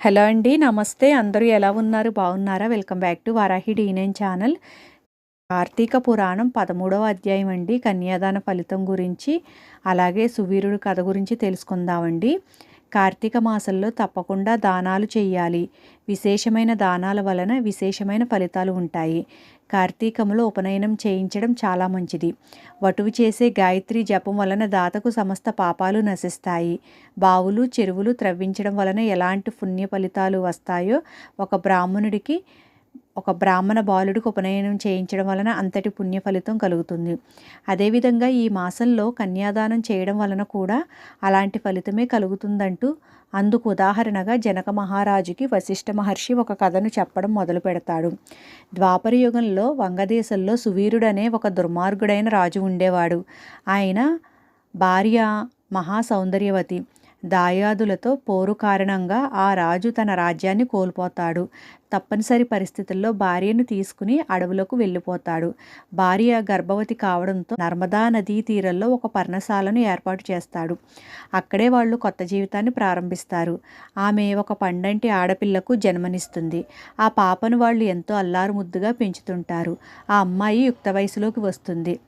Hello అండి నమస్తే. అందరూ ఎలా ఉన్నారు? బాగున్నారా? Welcome back to Varahi D nine channel. Karthika Puranam పదమూడవ అధ్యాయం అండి. కన్యాదాన ఫలితం గురించి అలాగే సువీరుడు కథ గురించి తెలుసుకుందామండి. కార్తీక మాసంలో తప్పకుండా దానాలు చేయాలి. విశేషమైన దానాల వలన విశేషమైన ఫలితాలు ఉంటాయి. కార్తీకంలో ఉపనయనం చేయించడం చాలా మంచిది. వటువు చేసే గాయత్రి జపం వలన దాతకు సమస్త పాపాలు నశిస్తాయి. బావులు చెరువులు త్రవ్వించడం వలన ఎలాంటి పుణ్య ఫలితాలు వస్తాయో ఒక బ్రాహ్మణుడికి ఒక బ్రాహ్మణ బాలుడికి ఉపనయనం చేయించడం వలన అంతటి పుణ్య ఫలితం కలుగుతుంది. అదేవిధంగా ఈ మాసంలో కన్యాదానం చేయడం వలన కూడా అలాంటి ఫలితమే కలుగుతుందంటూ అందుకు ఉదాహరణగా జనక మహారాజుకి వశిష్ఠ మహర్షి ఒక కథను చెప్పడం మొదలు పెడతాడు. ద్వాపర యుగంలో వంగదేశంలో సువీరుడనే ఒక దుర్మార్గుడైన రాజు ఉండేవాడు. ఆయన భార్య మహా సౌందర్యవతి దాయాదులతో పోరు కారణంగా ఆ రాజు తన రాజ్యాన్ని కోల్పోతాడు. తప్పనిసరి పరిస్థితుల్లో భార్యను తీసుకుని అడవులకు వెళ్ళిపోతాడు. భార్య గర్భవతి కావడంతో నర్మదా నదీ తీరంలో ఒక పర్ణశాలను ఏర్పాటు చేస్తాడు. అక్కడే వాళ్ళు కొత్త జీవితాన్ని ప్రారంభిస్తారు. ఆమె ఒక పండంటి ఆడపిల్లకు జన్మనిస్తుంది. ఆ పాపను వాళ్ళు ఎంతో అల్లారు ముద్దుగా పెంచుతుంటారు. ఆ అమ్మాయి యుక్త వయసులోకి వస్తుంది.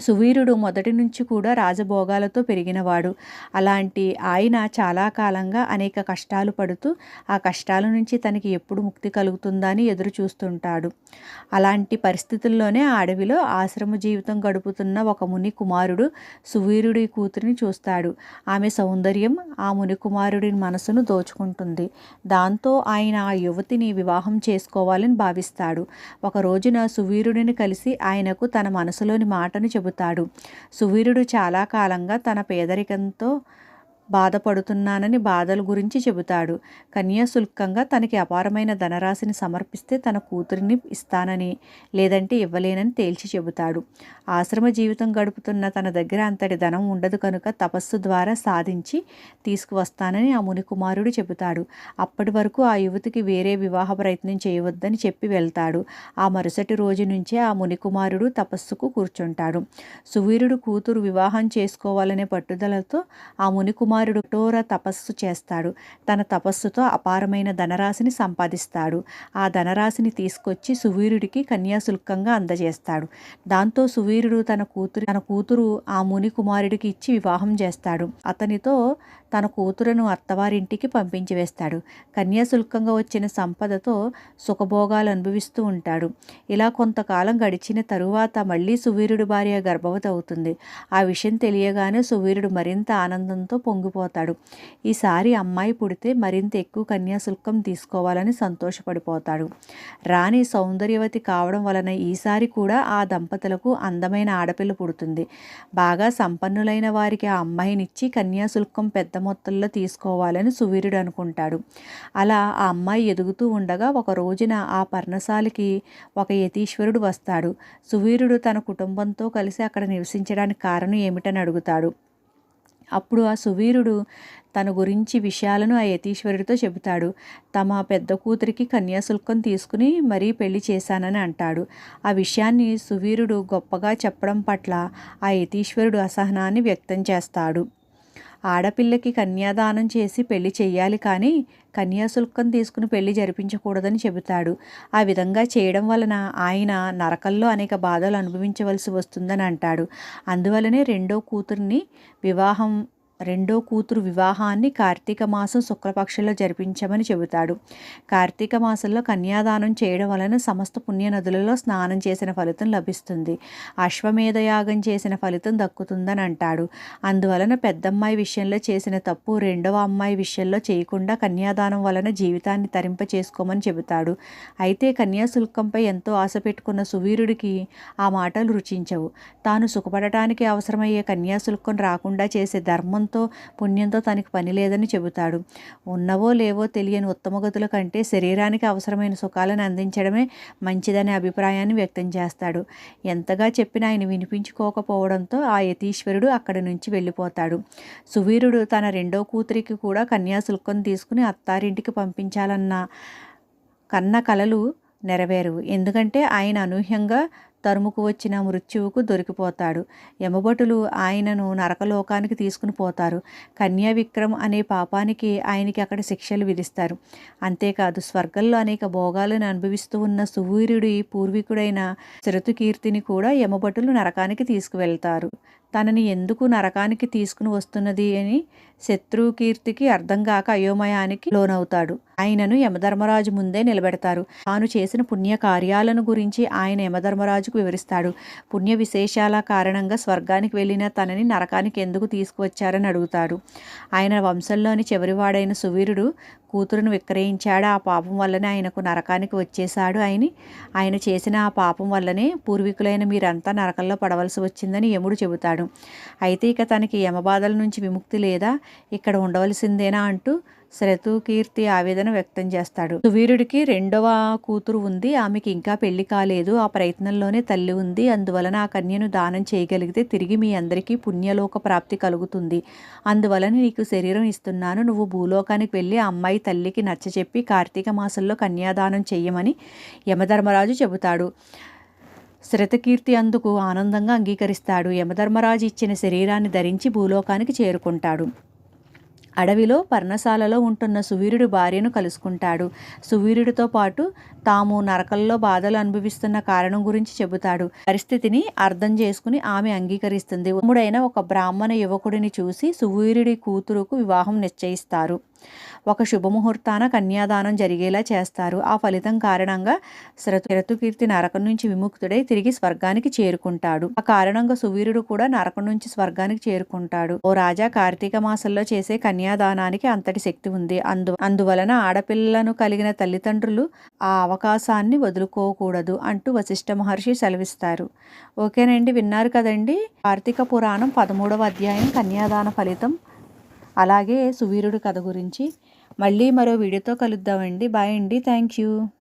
సువీరుడు మొదటి నుంచి కూడా రాజభోగాలతో పెరిగినవాడు. అలాంటి ఆయన చాలా కాలంగా అనేక కష్టాలు పడుతూ ఆ కష్టాల నుంచి తనకి ఎప్పుడు ముక్తి కలుగుతుందా అని ఎదురు చూస్తుంటాడు. అలాంటి పరిస్థితుల్లోనే ఆ అడవిలో ఆశ్రమ జీవితం గడుపుతున్న ఒక ముని కుమారుడు సువీరుడి కూతురిని చూస్తాడు. ఆమె సౌందర్యం ఆ ముని కుమారుడి మనసును దోచుకుంటుంది. దాంతో ఆయన ఆ యువతిని వివాహం చేసుకోవాలని భావిస్తాడు. ఒక రోజున సువీరుడిని కలిసి ఆయనకు తన మనసులోని మాటను చెబుతాడు. చెబుతాడు సువీరుడు చాలా కాలంగా తన పేదరికంతో బాధపడుతున్నానని బాధల గురించి చెబుతాడు. కన్యాశుల్కంగా తనకి అపారమైన ధనరాశిని సమర్పిస్తే తన కూతురిని ఇస్తానని లేదంటే ఇవ్వలేనని తేల్చి చెబుతాడు. ఆశ్రమ జీవితం గడుపుతున్న తన దగ్గర అంతటి ధనం ఉండదు కనుక తపస్సు ద్వారా సాధించి తీసుకువస్తానని ఆ మునికుమారుడు చెబుతాడు. అప్పటి వరకు ఆ యువతికి వేరే వివాహ ప్రయత్నం చేయవద్దని చెప్పి వెళ్తాడు. ఆ మరుసటి రోజు నుంచే ఆ మునికుమారుడు తపస్సుకు కూర్చుంటాడు. సువీరుడు కూతురు వివాహం చేసుకోవాలనే పట్టుదలతో ఆ ముని కుమారుడు టోర తపస్సు చేస్తాడు. తన తపస్సుతో అపారమైన ధనరాశిని సంపాదిస్తాడు. ఆ ధనరాశిని తీసుకొచ్చి సువీరుడికి కన్యాశుల్కంగా అందజేస్తాడు. దాంతో సువీరుడు తన కూతురు తన కూతురు ఆ ముని కుమారుడికి ఇచ్చి వివాహం చేస్తాడు. అతనితో తన కూతురును అత్తవారింటికి పంపించి వేస్తాడు కన్యాశుల్కంగా వచ్చిన సంపదతో సుఖభోగాలు అనుభవిస్తూ ఉంటాడు. ఇలా కొంతకాలం గడిచిన తరువాత మళ్ళీ సువీరుడు భార్య గర్భవతి అవుతుంది. ఆ విషయం తెలియగానే సువీరుడు మరింత ఆనందంతో పొంగిపోతాడు. ఈసారి అమ్మాయి పుడితే మరింత ఎక్కువ కన్యాశుల్కం తీసుకోవాలని సంతోషపడిపోతాడు. రాణి సౌందర్యవతి కావడం వలన ఈసారి కూడా ఆ దంపతులకు అందమైన ఆడపిల్ల పుడుతుంది. బాగా సంపన్నులైన వారికి ఆ అమ్మాయినిచ్చి కన్యాశుల్కం పెద్ద మొత్తంలో తీసుకోవాలని సువీరుడు అనుకుంటాడు. అలా ఆ అమ్మాయి ఎదుగుతూ ఉండగా ఒక రోజున ఆ పర్ణశాలకి ఒక యతీశ్వరుడు వస్తాడు. సువీరుడు తన కుటుంబంతో కలిసి అక్కడ నివసించడానికి కారణం ఏమిటని అడుగుతాడు. అప్పుడు ఆ సువీరుడు తన గురించి విషయాలను ఆ యతీశ్వరుడితో చెబుతాడు. తమ పెద్ద కూతురికి కన్యాశుల్కం తీసుకుని మరీ పెళ్ళి చేశానని అంటాడు. ఆ విషయాన్ని సువీరుడు గొప్పగా చెప్పడం పట్ల ఆ యతీశ్వరుడు అసహనాన్ని వ్యక్తం చేస్తాడు. ఆడపిల్లకి కన్యాదానం చేసి పెళ్ళి చెయ్యాలి కానీ కన్యాశుల్కం తీసుకుని పెళ్ళి జరిపించకూడదని చెబుతాడు. ఆ విధంగా చేయడం వలన ఆయన నరకల్లో అనేక బాధలు అనుభవించవలసి వస్తుందని అంటాడు. అందువలనే రెండో కూతుర్ని వివాహం రెండో కూతురు వివాహాన్ని కార్తీక మాసం శుక్లపక్షంలో జరిపించమని చెబుతాడు. కార్తీక మాసంలో కన్యాదానం చేయడం వలన సమస్త పుణ్య నదులలో స్నానం చేసిన ఫలితం లభిస్తుంది. అశ్వమేధ యాగం చేసిన ఫలితం దక్కుతుందని అంటాడు. అందువలన పెద్దమ్మాయి విషయంలో చేసిన తప్పు రెండవ అమ్మాయి విషయంలో చేయకుండా కన్యాదానం వలన జీవితాన్ని తరింప చేసుకోమని చెబుతాడు. అయితే కన్యాశుల్కంపై ఎంతో ఆశ పెట్టుకున్న సువీరుడికి ఆ మాటలు రుచించవు. తాను సుఖపడటానికి అవసరమయ్యే కన్యాశుల్కం రాకుండా చేసే ధర్మం పుణ్యంతో పుణ్యంతో తనకి పని లేదని చెబుతాడు. ఉన్నవో లేవో తెలియని ఉత్తమగతుల కంటే శరీరానికి అవసరమైన సుఖాలను అందించడమే మంచిదనే అభిప్రాయాన్ని వ్యక్తం చేస్తాడు. ఎంతగా చెప్పినా ఆయన వినిపించుకోకపోవడంతో ఆ యతీశ్వరుడు అక్కడి నుంచి వెళ్ళిపోతాడు. సువీరుడు తన రెండో కూతురికి కూడా కన్యాశుల్కం తీసుకుని అత్తారింటికి పంపించాలన్న కన్న కలలు నెరవేరు ఎందుకంటే ఆయన అనూహ్యంగా తరుముకు వచ్చిన మృత్యువుకు దొరికిపోతాడు. యమభటులు ఆయనను నరకలోకానికి తీసుకుని పోతారు. కన్యా విక్రమ్ అనే పాపానికి ఆయనకి అక్కడ శిక్షలు విధిస్తారు. అంతేకాదు స్వర్గంలో అనేక భోగాలను అనుభవిస్తూ ఉన్న సువీరుడి పూర్వీకుడైన శరతుకీర్తిని కూడా యమభటులు నరకానికి తీసుకువెళ్తారు. తనని ఎందుకు నరకానికి తీసుకుని వస్తున్నది అని శత్రుకీర్తికి అర్థం కాక అయోమయానికి లోనవుతాడు. ఆయనను యమధర్మరాజు ముందే నిలబెడతారు. తాను చేసిన పుణ్య కార్యాలను గురించి ఆయన యమధర్మరాజుకు వివరిస్తాడు. పుణ్య విశేషాల కారణంగా స్వర్గానికి వెళ్ళిన తనని నరకానికి ఎందుకు తీసుకువచ్చారని అడుగుతాడు. ఆయన వంశంలోని చివరివాడైన సువీరుడు కూతురును విక్రయించాడు. ఆ పాపం వల్లనే ఆయనకు నరకానికి వచ్చేశాడు ఆయన ఆయన చేసిన ఆ పాపం వల్లనే పూర్వీకులైన మీరంతా నరకంలో పడవలసి వచ్చిందని యముడు చెబుతాడు. అయితే ఇక తనకి యమబాధల నుంచి విముక్తి లేదా ఇక్కడ ఉండవలసిందేనా అంటూ శ్రతుకీర్తి ఆవేదన వ్యక్తం చేస్తాడు. సువీరుడికి రెండవ కూతురు ఉంది. ఆమెకి ఇంకా పెళ్ళి కాలేదు. ఆ ప్రయత్నంలోనే తల్లి ఉంది. అందువలన ఆ కన్యను దానం చేయగలిగితే తిరిగి మీ అందరికీ పుణ్యలోక ప్రాప్తి కలుగుతుంది. అందువలన నీకు శరీరం ఇస్తున్నాను. నువ్వు భూలోకానికి వెళ్ళి అమ్మాయి తల్లికి నచ్చచెప్పి కార్తీక మాసంలో కన్యాదానం చెయ్యమని యమధర్మరాజు చెబుతాడు. శ్రతకీర్తి అందుకు ఆనందంగా అంగీకరిస్తాడు. యమధర్మరాజు ఇచ్చిన శరీరాన్ని ధరించి భూలోకానికి చేరుకుంటాడు. అడవిలో పర్ణశాలలో ఉంటున్న సువీరుడు భార్యను కలుసుకుంటాడు. సువీరుడితో పాటు తాము నరకల్లో బాధలు అనుభవిస్తున్న కారణం గురించి చెబుతాడు. పరిస్థితిని అర్థం చేసుకుని ఆమె అంగీకరిస్తుంది. ఉమ్ముడైన ఒక బ్రాహ్మణ యువకుడిని చూసి సువీరుడి కూతురుకు వివాహం నిశ్చయిస్తారు. ఒక శుభముహూర్తాన కన్యాదానం జరిగేలా చేస్తారు. ఆ ఫలితం కారణంగా శరతుకీర్తి నరకం నుంచి విముక్తుడై తిరిగి స్వర్గానికి చేరుకుంటాడు. ఆ కారణంగా సువీరుడు కూడా నరకం నుంచి స్వర్గానికి చేరుకుంటాడు. ఓ రాజా కార్తీక మాసంలో చేసే కన్యాదానానికి అంతటి శక్తి ఉంది. అందు అందువలన ఆడపిల్లలను కలిగిన తల్లిదండ్రులు ఆ అవకాశాన్ని వదులుకోకూడదు అంటూ వశిష్ఠ మహర్షి సెలవిస్తారు. ఓకేనండి విన్నారు కదండి? కార్తీక పురాణం పదమూడవ అధ్యాయం కన్యాదాన ఫలితం. అలాగే సువీరుడి కథ గురించి మళ్ళీ మరో వీడియోతో కలుద్దామండి. బాయ్ అండి. Thank you.